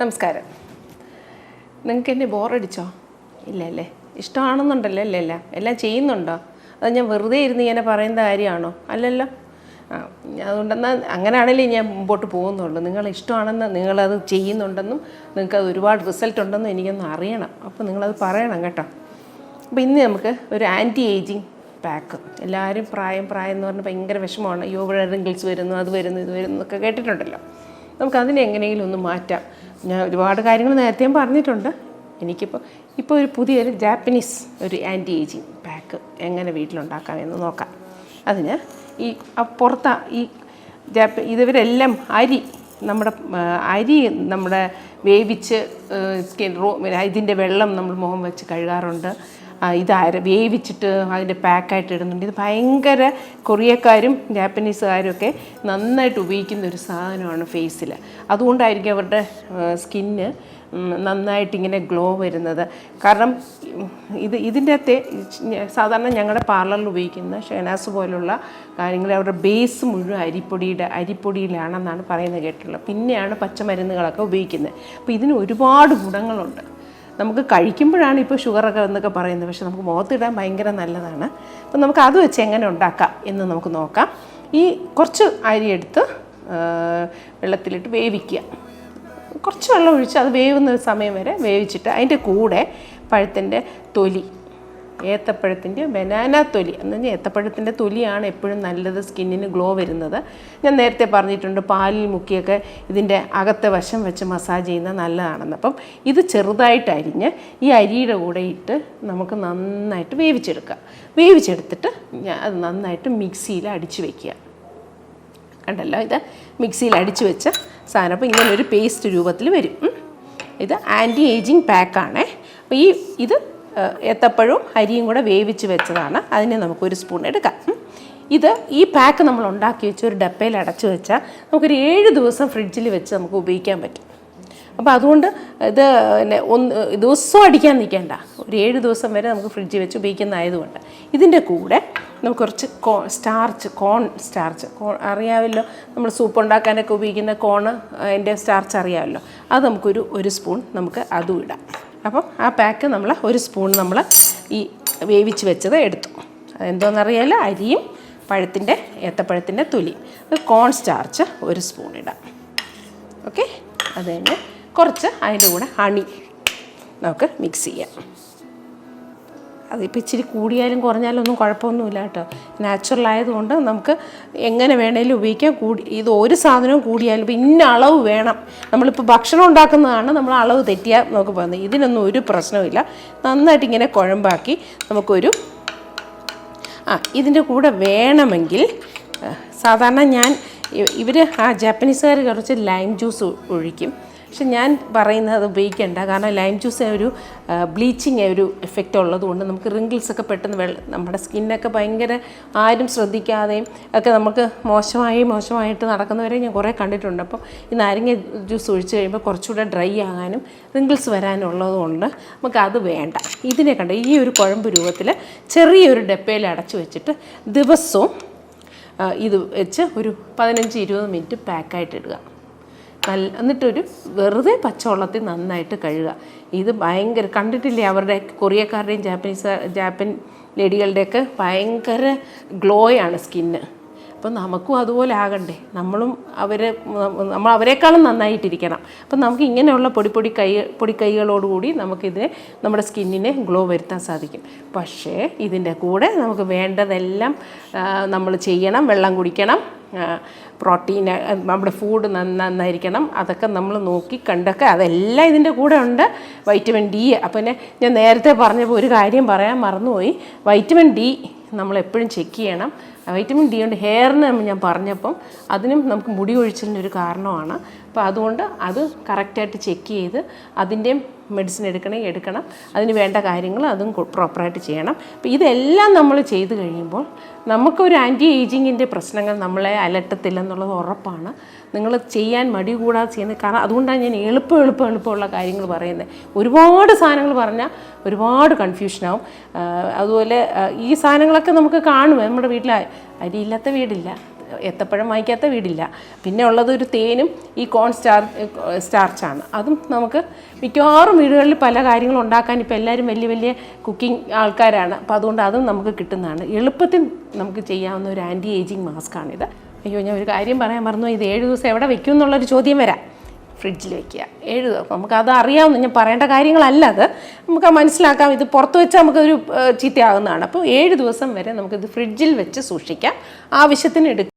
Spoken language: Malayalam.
നമസ്കാരം. നിങ്ങൾക്ക് എന്നെ ബോറടിച്ചോ? ഇല്ല അല്ലേ ഇഷ്ടമാണെന്നുണ്ടല്ലോ അല്ലേ എല്ലാം? എല്ലാം ചെയ്യുന്നുണ്ടോ? അത് ഞാൻ വെറുതെ ഇരുന്ന് ഇങ്ങനെ പറയുന്ന കാര്യമാണോ? അല്ലല്ലോ. അതുകൊണ്ടെന്നാൽ അങ്ങനെയാണല്ലേ ഞാൻ മുമ്പോട്ട് പോകുന്നുള്ളൂ. നിങ്ങൾ ഇഷ്ടമാണെന്ന് നിങ്ങളത് ചെയ്യുന്നുണ്ടെന്നും നിങ്ങൾക്ക് അത് ഒരുപാട് റിസൾട്ട് ഉണ്ടെന്നും എനിക്കൊന്ന് അറിയണം. അപ്പോൾ നിങ്ങളത് പറയണം കേട്ടോ. അപ്പോൾ ഇന്ന് നമുക്ക് ഒരു ആന്റി ഏജിങ് പാക്ക് എല്ലാവരും പ്രായം പ്രായം എന്ന് പറഞ്ഞാൽ ഭയങ്കര വിഷമമാണ്. യോഗ റിങ്കിൾസ് വരുന്നു അത് വരുന്നു ഇത് വരുന്നു എന്നൊക്കെ കേട്ടിട്ടുണ്ടല്ലോ. നമുക്ക് അതിനെ എങ്ങനെയെങ്കിലും ഒന്ന് മാറ്റാം. ഞാൻ ഒരുപാട് കാര്യങ്ങൾ നേരത്തെയും പറഞ്ഞിട്ടുണ്ട്. എനിക്കിപ്പോൾ ഇപ്പോൾ ഒരു പുതിയൊരു ജാപ്പനീസ് ഒരു ആന്റി ഏജിങ് പാക്ക് എങ്ങനെ വീട്ടിലുണ്ടാക്കാം എന്ന് നോക്കാം. അതിന് ഈ പുറത്ത ഈ ജാപ്പ ഇതിവരെല്ലാം അരി നമ്മുടെ അരി നമ്മുടെ വേവിച്ച് ഇതിന്റെ വെള്ളം നമ്മൾ മുഖം വെച്ച് കഴുകാറുണ്ട്. ആ, ഇത് അര വേവിച്ചിട്ട് അതിന്റെ പാക്കായിട്ട് ഇടുന്നുണ്ട്. ഇത് ഭയങ്കര കൊറിയക്കാരും ജാപ്പനീസുകാരും ഒക്കെ നന്നായിട്ട് ഉപയോഗിക്കുന്ന ഒരു സാധനമാണ് ഫേസിൽ അതുകൊണ്ടായിരിക്കും അവരുടെ സ്കിന്ന് നന്നായിട്ട് ഇങ്ങനെ ഗ്ലോ വരുന്നത്. കാരണം ഇത് ഇതിന്റെ അകത്തെ സാധാരണ ഞങ്ങളുടെ പാർലറിൽ ഉപയോഗിക്കുന്ന ഷെനാസ് പോലുള്ള കാര്യങ്ങൾ അവരുടെ ബേസ് മുഴുവൻ അരിപ്പൊടിയുടെ അരിപ്പൊടിയിലാണെന്നാണ് പറയുന്നത് കേട്ടിട്ടുള്ളത്. പിന്നെയാണ് പച്ചമരുന്നുകളൊക്കെ ഉപയോഗിക്കുന്നത്. അപ്പോൾ ഇതിന് ഒരുപാട് ഗുണങ്ങളുണ്ട്. നമുക്ക് കഴിക്കുമ്പോഴാണ് ഇപ്പോൾ ഷുഗറൊക്കെ എന്നൊക്കെ പറയുന്നത്. പക്ഷേ നമുക്ക് മുഖത്തിടാൻ ഭയങ്കര നല്ലതാണ്. അപ്പം നമുക്ക് അത് വെച്ച് എങ്ങനെ ഉണ്ടാക്കാം എന്ന് നമുക്ക് നോക്കാം. ഈ കുറച്ച് അരി എടുത്ത് വെള്ളത്തിലിട്ട് വേവിക്കുക. കുറച്ച് വെള്ളം ഒഴിച്ച് അത് വേവുന്ന സമയം വരെ വേവിച്ചിട്ട് അതിന്റെ കൂടെ പഴത്തിന്റെ തൊലി ഏത്തപ്പഴത്തിന്റെ ബനാന തൊലി എന്ന് പറഞ്ഞാൽ ഏത്തപ്പഴത്തിന്റെ തൊലിയാണ് എപ്പോഴും നല്ലത് സ്കിന്നിന് ഗ്ലോ വരുന്നത്. ഞാൻ നേരത്തെ പറഞ്ഞിട്ടുണ്ട് പാലിൽ മുക്കിയൊക്കെ ഇതിന്റെ അകത്തെ വശം വെച്ച് മസാജ് ചെയ്യുന്നത് നല്ലതാണെന്ന്. അപ്പം ഇത് ചെറുതായിട്ട് അരിഞ്ഞ് ഈ അരിയുടെ കൂടെ ഇട്ട് നമുക്ക് നന്നായിട്ട് വേവിച്ചെടുക്കുക. വേവിച്ചെടുത്തിട്ട് ഞാൻ അത് നന്നായിട്ട് മിക്സിയിൽ അടിച്ച് വയ്ക്കുക കണ്ടല്ലോ ഇത്? മിക്സിയിൽ അടിച്ചു വെച്ച സാധനം. അപ്പോൾ ഇങ്ങനെ ഒരു പേസ്റ്റ് രൂപത്തിൽ വരും. ഇത് ആന്റി ഏജിങ് പാക്കാണേ. അപ്പോൾ ഈ ഇത് ഏത്തപ്പഴവും അരിയും കൂടെ വേവിച്ച് വെച്ചതാണ്. അതിനെ നമുക്കൊരു സ്പൂൺ എടുക്കാം. ഇത് ഈ പാക്ക് നമ്മൾ ഉണ്ടാക്കി വെച്ച് ഒരു ഡപ്പയിൽ അടച്ചു വെച്ചാൽ നമുക്കൊരു ഏഴ് ദിവസം ഫ്രിഡ്ജിൽ വെച്ച് നമുക്ക് ഉപയോഗിക്കാൻ പറ്റും. അപ്പോൾ അതുകൊണ്ട് ഇത് പിന്നെ ഒന്ന് ദിവസവും അടിക്കാൻ നിൽക്കേണ്ട. ഒരു ഏഴ് ദിവസം വരെ നമുക്ക് ഫ്രിഡ്ജിൽ വെച്ച് ഉപയോഗിക്കുന്നതായതുകൊണ്ട്. ഇതിന്റെ കൂടെ നമുക്ക് കുറച്ച് കോ സ്റ്റാർച്ച് കോൺ സ്റ്റാർച്ച് കോൺ അറിയാമല്ലോ നമ്മൾ സൂപ്പ് ഉണ്ടാക്കാനൊക്കെ ഉപയോഗിക്കുന്ന കോണ് അതിന്റെ സ്റ്റാർച്ച് അറിയാമല്ലോ അത് നമുക്കൊരു ഒരു സ്പൂൺ നമുക്ക് അതും ഇടാം. അപ്പം ആ പാക്ക് നമ്മൾ ഒരു സ്പൂൺ നമ്മൾ ഈ വേവിച്ച് വെച്ചത് എടുത്തു. അതെന്തോന്നറിയാമല്ലോ അരിയും പഴത്തിന്റെ ഏത്തപ്പഴത്തിന്റെ തൊലി. കോൺ സ്റ്റാർച്ച് ഒരു സ്പൂൺ ഇടാം. ഓക്കെ അത് കഴിഞ്ഞ് കുറച്ച് അതിന്റെ കൂടെ ഹണി നമുക്ക് മിക്സ് ചെയ്യാം. അതിപ്പോൾ ഇച്ചിരി കൂടിയാലും കുറഞ്ഞാലും ഒന്നും കുഴപ്പമൊന്നുമില്ല കേട്ടോ. നാച്ചുറൽ ആയതുകൊണ്ട് നമുക്ക് എങ്ങനെ വേണേലും ഉപയോഗിക്കാം. കൂടി ഇത് ഒരു സാധനവും കൂടിയാലും ഇപ്പം ഇന്ന അളവ് വേണം. നമ്മളിപ്പോൾ ഭക്ഷണം ഉണ്ടാക്കുന്നതാണ് നമ്മൾ അളവ് തെറ്റിയാൽ നമുക്ക് പോകുന്നത് ഇതിനൊന്നും ഒരു പ്രശ്നവുമില്ല നന്നായിട്ട് ഇങ്ങനെ കുഴമ്പാക്കി നമുക്കൊരു ആ ഇതിന്റെ കൂടെ വേണമെങ്കിൽ സാധാരണ ഞാൻ ഇവർ ആ ജാപ്പനീസുകാർ കുറച്ച് ലൈം ജ്യൂസ് ഒഴിക്കും. പക്ഷെ ഞാൻ പറയുന്നത് അത് ഉപയോഗിക്കേണ്ട. കാരണം ലൈം ജ്യൂസ് ഒരു ബ്ലീച്ചിങ് ഒരു എഫക്റ്റ് ഉള്ളതുകൊണ്ട് നമുക്ക് റിങ്കിൾസ് ഒക്കെ പെട്ടെന്ന് വെള്ളം നമ്മുടെ സ്കിന്നൊക്കെ ഭയങ്കര ആരും ശ്രദ്ധിക്കാതെയും ഒക്കെ നമുക്ക് മോശമായി മോശമായിട്ട് നടക്കുന്നവരെ ഞാൻ കുറേ കണ്ടിട്ടുണ്ട്. അപ്പോൾ ഈ നാരങ്ങ ജ്യൂസ് ഒഴിച്ച് കഴിയുമ്പോൾ കുറച്ചുകൂടെ ഡ്രൈ ആകാനും റിങ്കിൾസ് വരാനുള്ളതുകൊണ്ട് നമുക്ക് അത് വേണ്ട. ഇതിനെ കണ്ട ഈ ഒരു കുഴമ്പ് രൂപത്തിൽ ചെറിയൊരു ഡപ്പയിൽ അടച്ചു വെച്ചിട്ട് ദിവസവും ഇത് വെച്ച് ഒരു പതിനഞ്ച് ഇരുപത് മിനിറ്റ് പാക്കായിട്ട് ഇടുക. നല്ല എന്നിട്ടൊരു വെറുതെ പച്ചവെള്ളത്തിൽ നന്നായിട്ട് കഴുകുക ഇത് ഭയങ്കര കണ്ടിട്ടില്ലേ അവരുടെ കൊറിയക്കാരുടെയും ജാപ്പനീസ് ജാപ്പൻ ലേഡികളുടെയൊക്കെ ഭയങ്കര ഗ്ലോയാണ് സ്കിന്ന്. അപ്പം നമുക്കും അതുപോലെ ആകണ്ടേ. നമ്മളും അവരെ നമ്മൾ അവരെക്കാളും നന്നായിട്ടിരിക്കണം. അപ്പം നമുക്ക് ഇങ്ങനെയുള്ള പൊടി പൊടി കൈ പൊടി കൈകളോടുകൂടി നമുക്കിതിനെ നമ്മുടെ സ്കിന്നിനെ ഗ്ലോ വരുത്താൻ സാധിക്കും. പക്ഷേ ഇതിന്റെ കൂടെ നമുക്ക് വേണ്ടതെല്ലാം നമ്മൾ ചെയ്യണം വെള്ളം കുടിക്കണം പ്രോട്ടീൻ നമ്മുടെ ഫുഡ് നന്നായിരിക്കണം. അതൊക്കെ നമ്മൾ നോക്കി കണ്ടൊക്കെ അതെല്ലാം ഇതിന്റെ കൂടെ ഉണ്ട്. വൈറ്റമിൻ ഡി അപ്പം ഞാൻ നേരത്തെ പറഞ്ഞപ്പോൾ ഒരു കാര്യം പറയാൻ മറന്നുപോയി. വൈറ്റമിൻ ഡി നമ്മൾ എപ്പോഴും ചെക്ക് ചെയ്യണം. വൈറ്റമിൻ ഡി ഉണ്ട്. ഹെയറിന് ഞാൻ പറഞ്ഞപ്പം അതിനും നമുക്ക് മുടി കൊഴിച്ചിലിന് ഒരു കാരണമാണ്. അപ്പോൾ അതുകൊണ്ട് അത് കറക്റ്റായിട്ട് ചെക്ക് ചെയ്ത് അതിന്റെയും മെഡിസിൻ എടുക്കണേ എടുക്കണം. അതിന് വേണ്ട കാര്യങ്ങൾ അതും പ്രോപ്പറായിട്ട് ചെയ്യണം. അപ്പോൾ ഇതെല്ലാം നമ്മൾ ചെയ്ത് കഴിയുമ്പോൾ നമുക്കൊരു ആന്റി ഏജിങ്ങിന്റെ പ്രശ്നങ്ങൾ നമ്മളെ അലട്ടത്തില്ലെന്നുള്ളത് ഉറപ്പാണ്. നിങ്ങൾ ചെയ്യാൻ മടി കൂടാതെ ചെയ്യുന്നത് കാരണം അതുകൊണ്ടാണ് ഞാൻ എളുപ്പം എളുപ്പം എളുപ്പമുള്ള കാര്യങ്ങൾ പറയുന്നത്. ഒരുപാട് സാധനങ്ങൾ പറഞ്ഞാൽ ഒരുപാട് കൺഫ്യൂഷനാവും അതുപോലെ ഈ സാധനങ്ങളൊക്കെ നമുക്ക് കാണും. നമ്മുടെ വീട്ടിൽ അരിയില്ലാത്ത വീടില്ല. ഏത്തപ്പഴം വാങ്ങിക്കാത്ത വീടില്ല. പിന്നെ ഉള്ളത് ഒരു തേനും ഈ കോൺ സ്റ്റാർ സ്റ്റാർച്ചാണ് അതും നമുക്ക് മിക്കവാറും വീടുകളിൽ പല കാര്യങ്ങളും ഉണ്ടാക്കാൻ ഇപ്പോൾ എല്ലാവരും വലിയ വലിയ കുക്കിംഗ് ആൾക്കാരാണ്. അപ്പോൾ അതുകൊണ്ട് അതും നമുക്ക് കിട്ടുന്നതാണ്. എളുപ്പത്തിൽ നമുക്ക് ചെയ്യാവുന്ന ഒരു ആന്റി ഏജിങ് മാസ്കാണിത് അയ്യോ ഞാൻ ഒരു കാര്യം പറയാൻ മറന്നു ഇത് ഏഴ് ദിവസം എവിടെ വെക്കും എന്നുള്ളൊരു ചോദ്യം വരാം. ഫ്രിഡ്ജിൽ വെക്കുക ഏഴ് ദിവസം നമുക്ക് അത് അറിയാവുന്ന ഞാൻ പറയേണ്ട കാര്യങ്ങളല്ല അത്. നമുക്ക് മനസ്സിലാക്കാം. ഇത് പുറത്ത് വെച്ചാൽ നമുക്കൊരു ചീത്തയാകുന്നതാണ് അപ്പോൾ ഏഴ് ദിവസം വരെ നമുക്കിത് ഫ്രിഡ്ജിൽ വെച്ച് സൂക്ഷിക്കാം. ആവശ്യത്തിന് എടുക്കുക